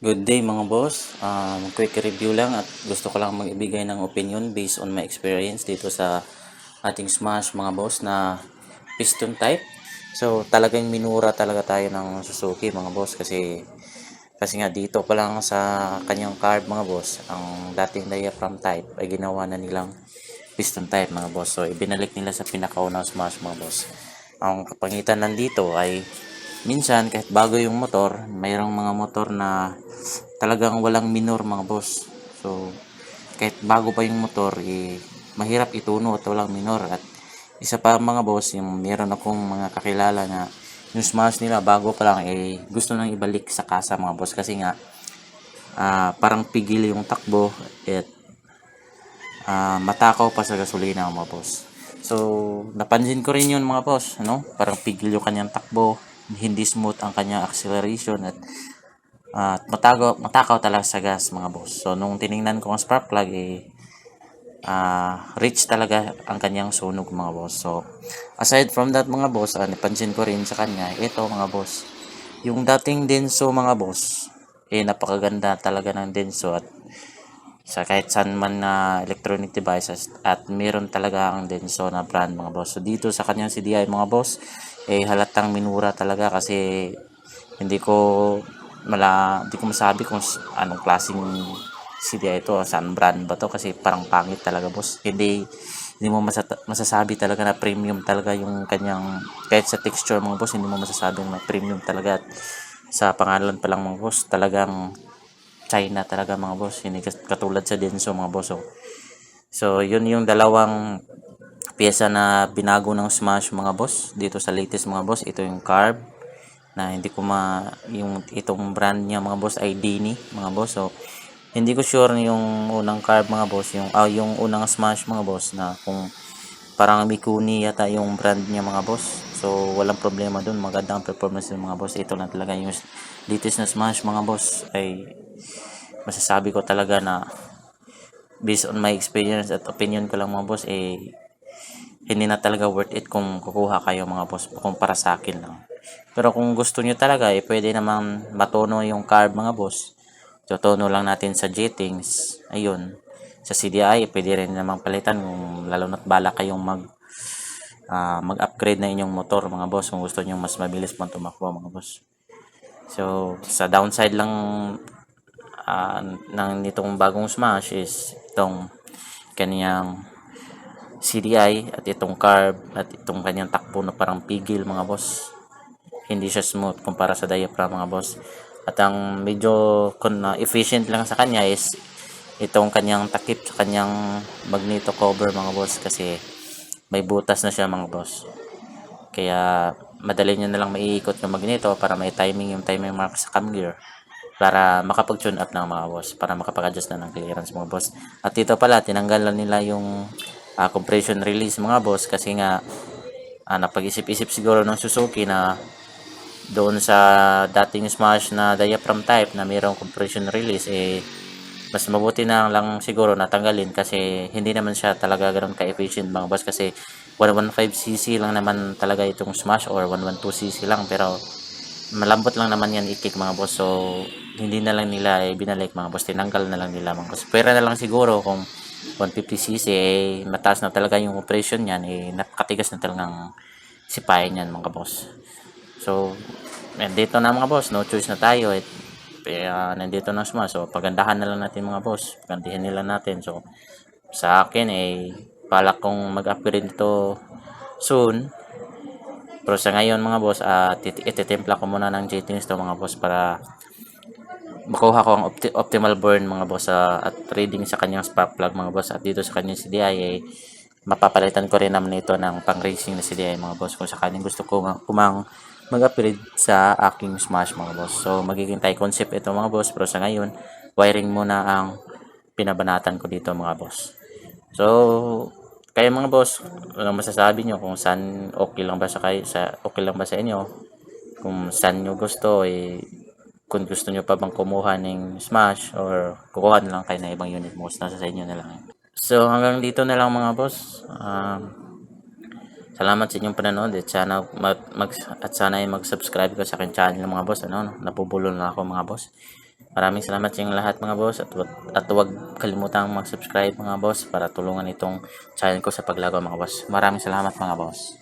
Good day mga boss. Um, quick review lang at gusto ko lang mag-ibigay ng opinion based on my experience dito sa ating Smash mga boss na piston type. So talagang minura talaga tayo ng Suzuki mga boss kasi kasi nga dito pa lang sa kanyang carb mga boss, ang dating diaphragm type ay ginawa na nilang piston type mga boss. So ibinalik nila sa pinakaunang Smash mga boss. Ang kapangitan nandito ay minsan kahit bago yung motor, mayroong mga motor na talagang walang minor mga boss. So, kahit bago pa yung motor, eh, mahirap ituno at walang minor. At isa pa mga boss, yung meron akong mga kakilala na yung smash nila bago pa lang, eh, gusto nang ibalik sa kasa mga boss. Kasi nga, ah, parang pigil yung takbo at ah, matakaw pa sa gasolina mga boss. So, napansin ko rin yun mga boss, ano? Parang pigil yung kanyang takbo, hindi smooth ang kanyang acceleration at at matagaw, matakaw talaga sa gas mga boss. So nung tiningnan ko ang spark plug eh ah rich talaga ang kanyang sunog mga boss. So aside from that mga boss, ah, napansin ko rin sa kanya, ito mga boss. Yung dating denso mga boss, eh napakaganda talaga ng denso at sa kahit saan man na electronic devices at meron talaga ang denso na brand mga boss. So dito sa kanyang CDI mga boss, eh halatang minura talaga kasi hindi ko mala hindi ko masabi kung anong klaseng CDI ito, saan brand ba to kasi parang pangit talaga boss. Hindi hindi mo masasabi talaga na premium talaga yung kanyang kahit sa texture mga boss, hindi mo masasabi na premium talaga at sa pangalan pa lang mga boss, talagang China talaga mga boss. Hindi kat- katulad sa Denso mga boss. oh. So, yun yung dalawang pyesa na binago ng Smash mga boss dito sa latest mga boss. Ito yung carb na hindi ko ma yung itong brand niya mga boss ay Dini mga boss. So, hindi ko sure yung unang carb mga boss, yung ah, yung unang Smash mga boss na kung parang Mikuni yata yung brand niya mga boss. So, walang problema dun. Maganda ang performance ng mga boss. Ito lang talaga yung latest na Smash mga boss ay masasabi ko talaga na based on my experience at opinion ko lang mga boss eh hindi na talaga worth it kung kukuha kayo mga boss kung para sa akin lang. Pero kung gusto nyo talaga eh pwede naman matono yung carb mga boss. Tutono lang natin sa jettings. Ayun. Sa CDI, pwede rin namang palitan kung lalo na't bala kayong mag ah, mag-upgrade na inyong motor mga boss kung gusto niyo mas mabilis pang tumakbo mga boss. So, sa downside lang ah, ng nitong bagong Smash is itong kanyang CDI at itong carb at itong kanyang takbo na parang pigil mga boss. Hindi siya smooth kumpara sa diaphragm mga boss. At ang medyo uh, efficient lang sa kanya is itong kanyang takip sa kanyang magneto cover mga boss kasi may butas na siya mga boss. Kaya madali nyo na lang maiikot yung magneto para may timing yung timing mark sa cam gear para makapag-tune up ng mga boss, para makapag-adjust na ng clearance mga boss. At dito pala, tinanggalan nila yung ah, compression release mga boss kasi nga ah, napag-isip-isip siguro ng Suzuki na doon sa dating Smash na diaphragm type na mayroong compression release eh mas mabuti na lang siguro natanggalin kasi hindi naman siya talaga ganoon ka-efficient mga boss kasi 115cc lang naman talaga itong Smash or 112cc lang pero malambot lang naman yan i-kick mga boss. So hindi na lang nila eh, binalik mga boss. Tinanggal na lang nila mga boss. Pwera na lang siguro kung 150cc eh mataas na talaga yung operation niyan eh napakatigas na talagang sipayan yan mga boss. So nandito na mga boss no choice na tayo eh. Kaya nandito na smash so pagandahan na lang natin mga boss. Pagandahan nila natin. So sa akin eh balak kong mag-upgrade ito soon. Pero sa ngayon mga boss, uh, ititimpla ko muna ng JTings to mga boss para makuha ko ang opti- optimal burn mga boss sa at reading sa kanyang spark plug mga boss. At dito sa kanyang CDI eh, mapapalitan ko rin naman ito ng pang racing na CDI mga boss kung sakaling gusto ko kumang mag-upgrade sa aking smash mga boss. So magiging tie concept ito mga boss. Pero sa ngayon wiring muna ang pinabanatan ko dito mga boss. So kaya mga boss ano masasabi nyo kung saan okay lang ba sa kayo sa okay lang ba sa inyo? Kung saan nyo gusto eh kung gusto nyo pa bang kumuha ng Smash or kukuha na lang kayo ng ibang unit mo, nasa sa inyo na lang. So hanggang dito na lang mga boss. Um, salamat sa inyong panonood at sana mag, mag at sana ay mag-subscribe ka sa akin channel mga boss ano, no? napubulol na ako mga boss. Maraming salamat sa inyong lahat mga boss at, at huwag kalimutang mag-subscribe mga boss para tulungan itong channel ko sa paglago mga boss. Maraming salamat mga boss.